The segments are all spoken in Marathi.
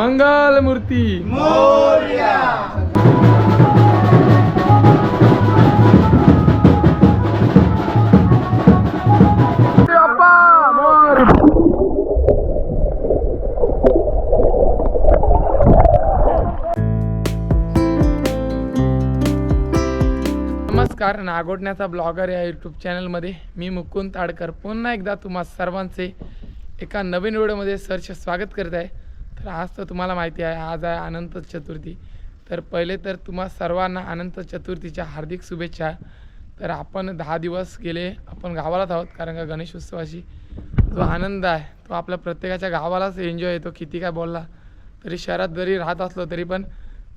मंगल मूर्ती नमस्कार नागोडण्याचा ब्लॉगर या यूट्यूब चॅनलमध्ये मी मुकुंद ताडकर. पुन्हा एकदा तुम्हा सर्वांचे एका नवीन व्हिडिओमध्ये सरचे स्वागत करत आहे. तर आज तर तुम्हाला माहिती आहे आज आहे अनंत चतुर्थी. तर पहिले तर तुम्हा सर्वांना अनंत चतुर्थीच्या हार्दिक शुभेच्छा. तर आपण दहा दिवस गेले आपण गावालाच आहोत कारण का गणेश उत्सवाशी जो आनंद आहे तो आपल्या प्रत्येकाच्या गावालाच एन्जॉय येतो किती काय बोलला तरी शहरात जरी राहत असलो तरी पण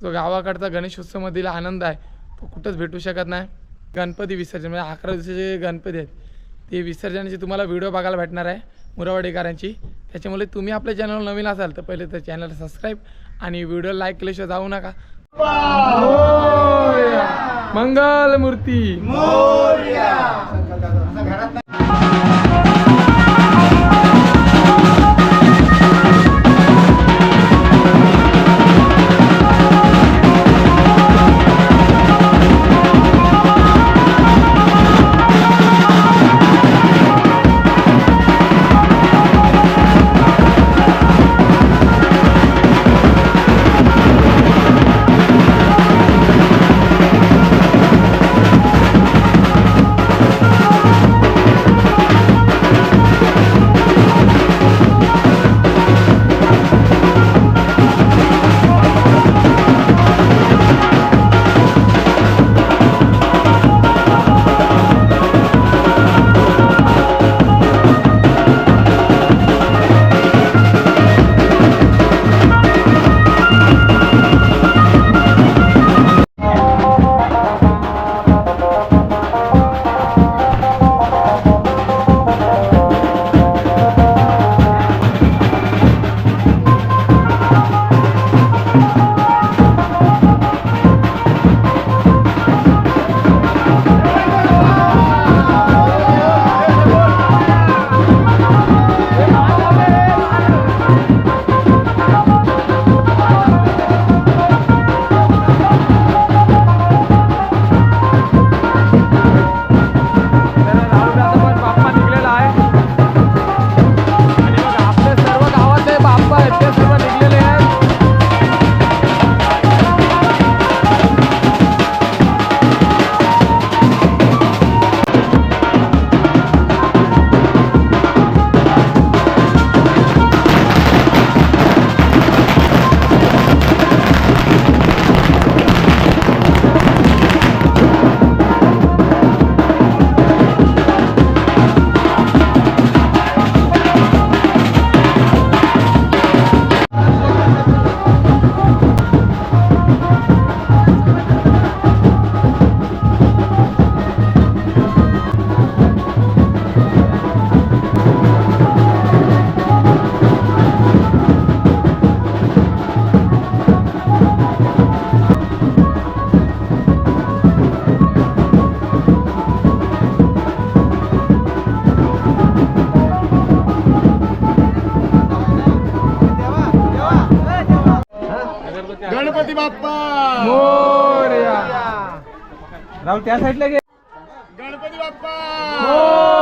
जो गावाकडचा गणेश उत्सवमधील आनंद आहे तो कुठंच भेटू शकत नाही. गणपती विसर्जन म्हणजे अकरा दिवसाचे गणपती आहेत ते विसर्जनाची तुम्हाला व्हिडिओ बघायला भेटणार आहे मुरावाडेकरांची. त्याच्यामुळे तुम्ही आपल्या चॅनलवर नवीन असाल तर पहिले तर चॅनल सबस्क्राईब आणि व्हिडिओ लाईक केल्याशिवाय जाऊ नका. मंगल मूर्ती राहुल त्या साईडला गे गणपती बाप्पा!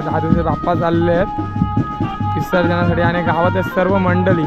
आपले दादूचे बाप्पा चालले आहेत. विसर्जनासाठी आणि गावातील सर्व मंडळी.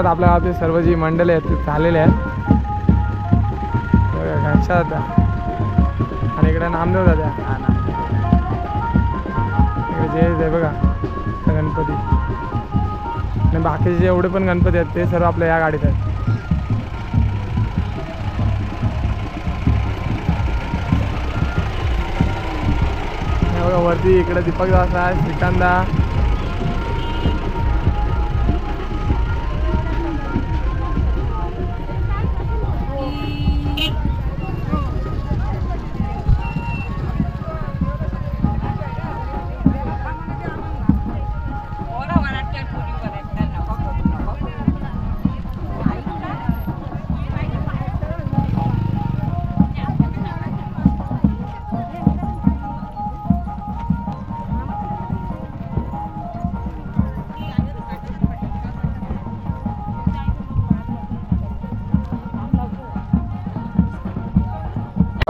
आणि आपल्या गावातील सर्व जी मंडळी आहेत ते चाललेले आहेत. घनशा दादा. आणि इकडे नामदेव दादा. इकडे जे जे बघा गणपती. आणि बाकीचे जेवढे पण गणपती आहेत ते सर्व आपल्या या गाडीत आहेत. बघा वरती इकडे दीपक दास आहे. श्रीकांदा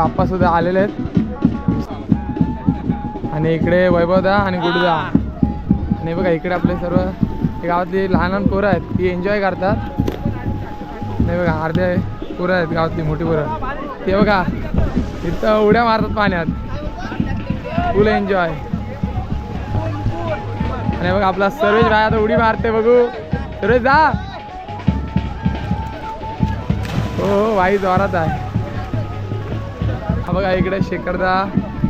बाप्पा सुद्धा आलेले आहेत. आणि इकडे वैभवदा आणि गुडदा. आणि बघा इकडे आपले सर्व गावातली लहान लहान पोरं आहेत ती एन्जॉय करतात. नाही बघा अर्धे पोरं आहेत गावातली मोठी पोरं. ते बघा इथं उड्या मारतात पाण्यात. फुल एन्जॉय आणि बघा आपला सर्वेश भाई आता उडी मारते बघू. सर्वेश जा. हो हो भाई जोरात आहे. हा बघा इकडे शेखरदा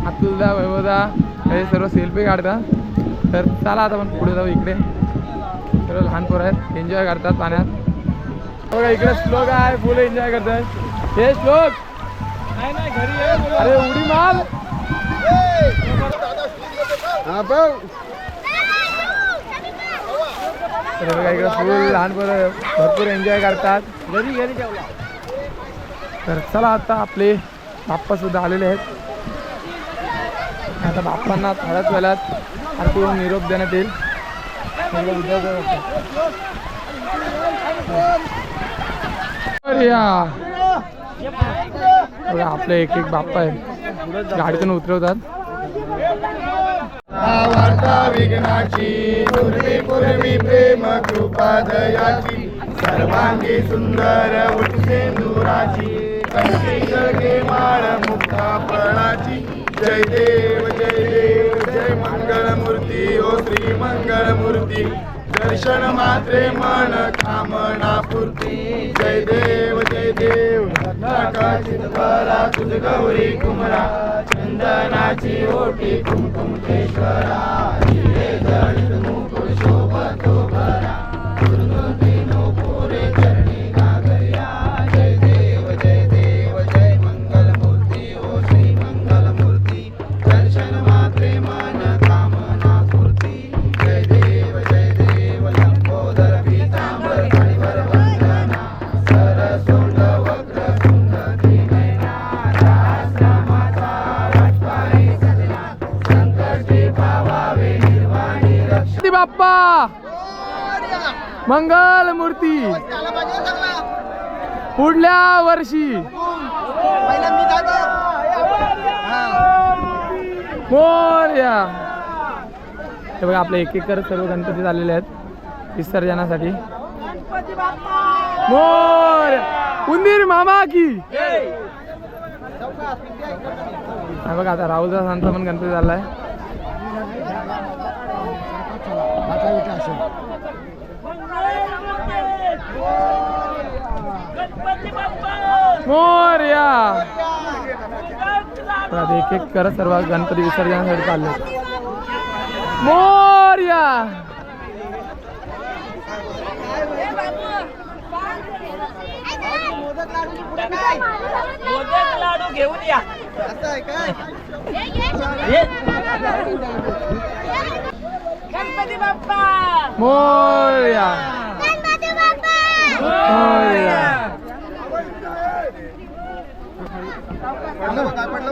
अतुलदा वैभवदा हे सर्व सेल्फी काढतात तर चला आता आपण पुढे जाऊ इकडे. सर्व लहान पोरं आहेत एन्जॉय करतात पाण्यात. बघा इकडे श्लोक आहे फुल एन्जॉय करतात. हे श्लोक! अरे उडी मार! अरे बघा इकडे फुल लहान पोरं भरपूर एन्जॉय करतात. घरी घरी तर चला आता आपले बाप्पा सुद्धा आलेले आहेत. आता बाप्पांना थोड्याच वेळात आरती होऊन निरोप देण्यात येईल. अरे आपले एक एक बाप्पा आहे गाडीतून उतरवतात. वार्ता विघ्नाची पूर्वी पूर्वी प्रेम कृपा दयाची सर्वांगी सुंदर उठसेंदुराची कंठी जळके माळ मुक्ता जय देव जय देव जय मंगळ मूर्ती ओ श्री मंगळ मूर्ती दर्शन मात्रे मन कामना पूर्ती. जय देव जय देव नकाचित तुझ गौरी कुमरा. चंदनाची ओटी कुमकुम केशरा शोभतो. मंगल मूर्ती. पुढल्या वर्षी. मोरया हे बघा आपले एक एक करत सर्व गणपती झालेले आहेत विसर्जनासाठी. मोर उंदीर मामा की. हा बघा आता राहुलदास यांचा पण गणपती झालाय. मोरया! एक एक करत सर्व गणपती विसर्जनासाठी चालले मोर्या! लाडू घेऊन या. गणपती बाप्पा! मोर्या! मोर्या!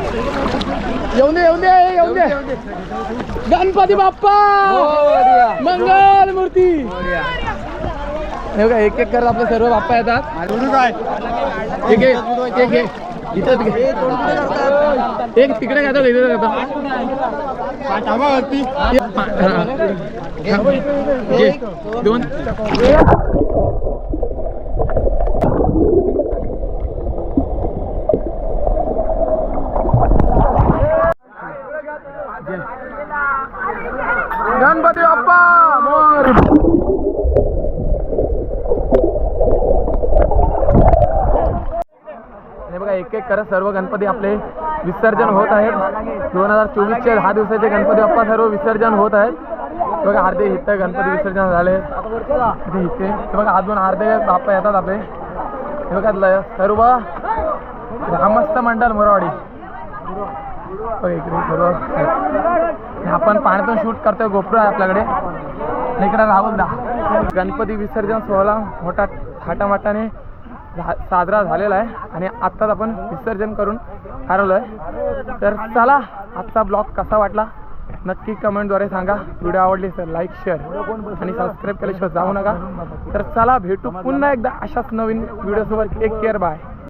येऊन दे येऊन दे येऊन दे. गणपती बाप्पा! मंगल मूर्ती. हे बघा एक एक करत आपले सर्व बाप्पा येतात. एक एक एक एक इथं घे. एक तिकडे घेतात इथे घेतात घे. दोन गणपती बाप्पा मोर हे बघा सर्व गणपती आपले विसर्जन होत आहेत. दोन हजार चोवीसचे दहा दिवसाचे गणपती बाप्पा सर्व विसर्जन होत आहेत. बघा अर्धे इथं गणपती विसर्जन झाले. इथे इथे. बघा अजून अर्धे बाप्पा येतात आपले. बघा ल- सर्व ग्रामस्थ मंडळ मोरवाडी. इकडे सर्व. आपण पाण्यातून शूट करतोय गोप्रो आहे आपल्याकडे. इकडे राहुल दा गणपती विसर्जन सोहळा मोठा थाटामाटाने झा- साजरा झालेला आहे आणि आत्ताच आपण विसर्जन करून हरवलं आहे तर चला आजचा ब्लॉग कसा वाटला? नक्की कमेंटद्वारे सांगा. व्हिडिओ आवडली तर लाईक शेअर आणि सबस्क्राईब केल्याशिवाय जाऊ नका. तर चला भेटू पुन्हा एकदा अशाच नवीन व्हिडिओसोबत. Take care bye